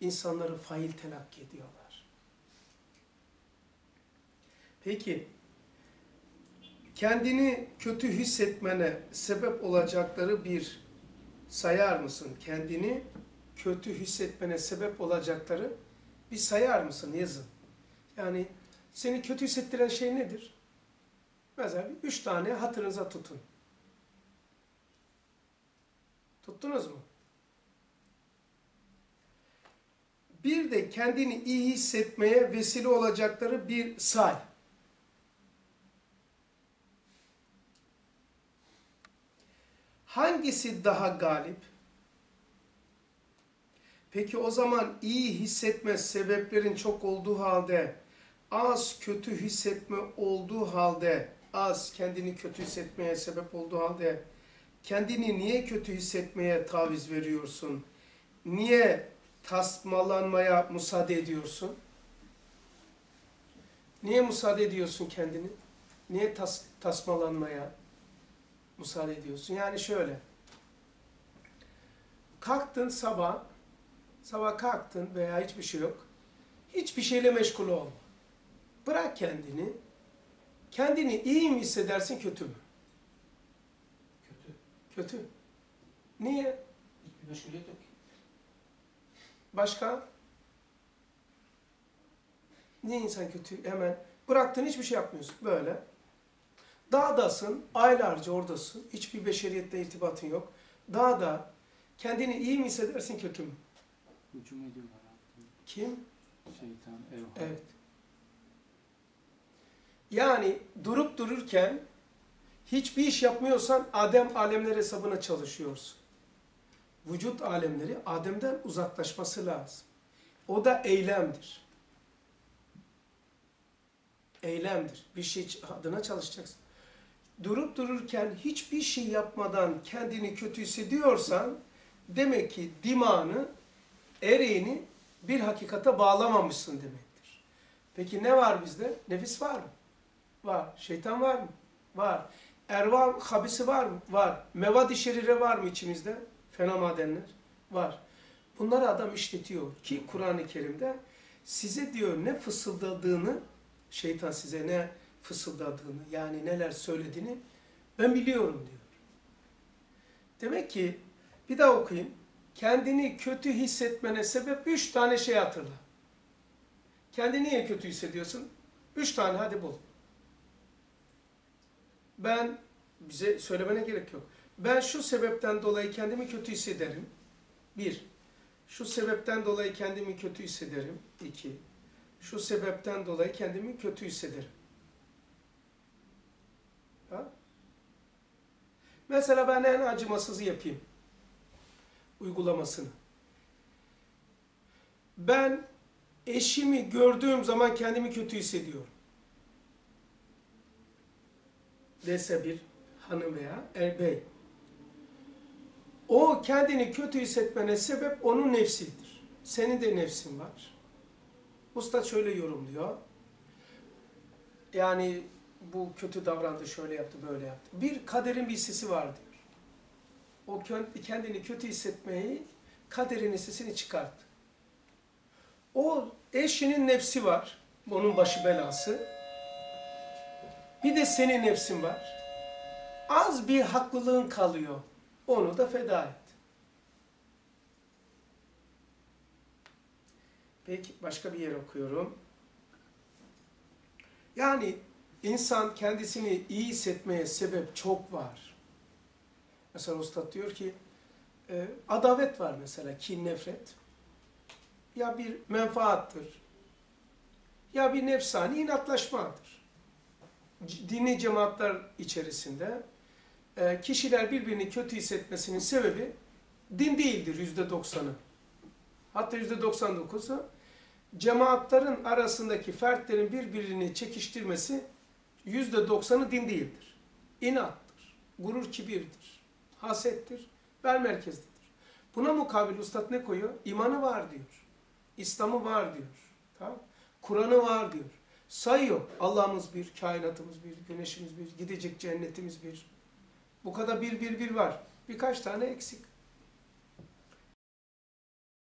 insanları fail telakki ediyorlar. Peki, kendini kötü hissetmene sebep olacakları bir sayar mısın? Kendini kötü hissetmene sebep olacakları bir sayar mısın? Yazın. Yani seni kötü hissettiren şey nedir? Mesela üç tane hatırınıza tutun. Tuttunuz mu? Bir de kendini iyi hissetmeye vesile olacakları bir say. Hangisi daha galip? Peki o zaman iyi hissetme sebeplerin çok olduğu halde, az kötü hissetme olduğu halde, az kendini kötü hissetmeye sebep olduğu halde, kendini niye kötü hissetmeye taviz veriyorsun? Niye tasmalanmaya müsaade ediyorsun? Niye müsaade ediyorsun kendini? Niye tas tasmalanmaya müsaade ediyorsun? Yani şöyle, kalktın sabah, sabah kalktın veya hiçbir şey yok, hiçbir şeyle meşgul olma. Bırak kendini, kendini iyi mi hissedersin, kötü mü? Kötü. Kötü. Niye? Hiçbir meşguliyet yok ki. Başka? Niye insan kötü? Hemen bıraktın hiçbir şey yapmıyorsun. Böyle. Dağdasın, aylarca oradasın. Hiçbir beşeriyetle irtibatın yok. Dağda kendini iyi mi hissedersin, kötü mü? Hücum ediyorlar abi. Kim? Şeytan, evham. Evet. Yani durup dururken hiçbir iş yapmıyorsan Adem alemler hesabına çalışıyorsun. Vücut alemleri Adem'den uzaklaşması lazım. O da eylemdir. Eylemdir. Bir şey adına çalışacaksın. Durup dururken hiçbir şey yapmadan kendini kötü hissediyorsan demek ki dimağını, ereğini bir hakikate bağlamamışsın demektir. Peki ne var bizde? Nefis var mı? Var. Şeytan var mı? Var. Erva habisi var mı? Var. Mevad-i şerire var mı içimizde? Fena madenler. Var. Bunları adam işletiyor ki Kur'an-ı Kerim'de size diyor ne fısıldadığını, şeytan size ne fısıldadığını, yani neler söylediğini ben biliyorum diyor. Demek ki bir daha okuyayım. Kendini kötü hissetmene sebep üç tane şey hatırla. Kendini niye kötü hissediyorsun? Üç tane hadi bul. Ben, bize söylemene gerek yok. Ben şu sebepten dolayı kendimi kötü hissederim. Bir, şu sebepten dolayı kendimi kötü hissederim. İki, şu sebepten dolayı kendimi kötü hissederim. Ha? Mesela ben en acımasızı yapayım. Uygulamasını. Ben eşimi gördüğüm zaman kendimi kötü hissediyorum. Dese bir hanım veya erbey. Kendini kötü hissetmene sebep onun nefsidir. Senin de nefsin var. Usta şöyle yorumluyor. Yani bu kötü davrandı, şöyle yaptı, böyle yaptı. Bir kaderin bir sesi var diyor. O kendini kötü hissetmeyi, kaderin sesini çıkarttı. O eşinin nefsi var, onun başı belası. Bir de senin nefsin var. Az bir haklılığın kalıyor. Onu da feda et. Peki başka bir yer okuyorum. Yani insan kendisini iyi hissetmeye sebep çok var. Mesela Ustad diyor ki e, adavet var mesela kin nefret. Ya bir menfaattır. Ya bir nefsani inatlaşmadır. Dini cemaatler içerisinde e, kişiler birbirini kötü hissetmesinin sebebi din değildir yüzde doksanı. Hatta yüzde doksan dokuzu cemaatlerin arasındaki fertlerin birbirini çekiştirmesi yüzde doksanı din değildir. İnattır, gurur kibirdir, hasettir, bel merkezlidir. Buna mukabil ustad ne koyuyor? İmanı var diyor. İslam'ı var diyor. Tamam? Kur'an'ı var diyor. Sayıyor. Allah'ımız bir, kainatımız bir, güneşimiz bir, gidecek cennetimiz bir. Bu kadar bir bir bir var. Birkaç tane eksik.